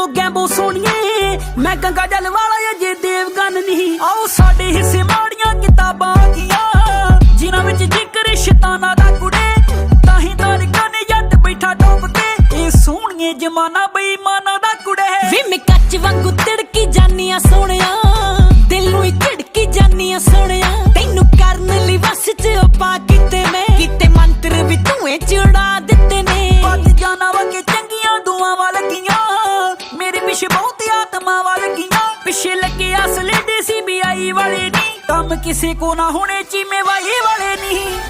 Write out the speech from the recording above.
ਗੈਂਬੋ ਗੈਂਬੋ ਸੋਣੀਏ। ਮੈਂ ਗੰਗਾ ਜਲ ਵਾਲਾ ਅਜੇ ਦੇਵਗਨ ਨਹੀਂ। ਆਓ ਸਾਡੇ ਹਿੱਸੇ ਮਾੜੀਆਂ ਕਿਤਾਬਾਂ ਗੀਆਂ ਜਿਨ੍ਹਾਂ ਵਿੱਚ ਜ਼ਿਕਰ ਸ਼ੈਤਾਨਾਂ ਦਾ ਕੁੜੇ। ਤਾਂ ਹੀ ਤਾਰਿਕਾਂ ਨੇ ਜੱਟ ਬੈਠਾ ਟੋਪ ਤੇ ਇਹ ਸੋਹਣੀਏ ਜਮਾਨਾ ਬੇਈਮਾਨਾਂ ਦਾ ਕੁੜੇ। ਵੇ, ਮੈਂ ਕੱਚ ਵਾਂਗੂ ਤਿੜਕੀ ਜਾਨੀਆਂ ਆ ਸੋਹਣਿਆ। ਦਿਲ ਨੂੰ ਹੀ ਝਿੜਕੀ ਜਾਨੀ ਆ ਸੋਹਣਿਆ। ਪਿੱਛੇ ਲੱਗੇ ਅਸਲੇ ਦੇ ਸੀਬੀਆਈ ਵਾਲੇ ਨਹੀਂ ਕੰਮ ਕਿਸੇ ਕੋ ਨਾ ਹੋਣੇ, ਚੀਮੇ ਵਾਏ ਵਾਲੇ ਨਹੀਂ।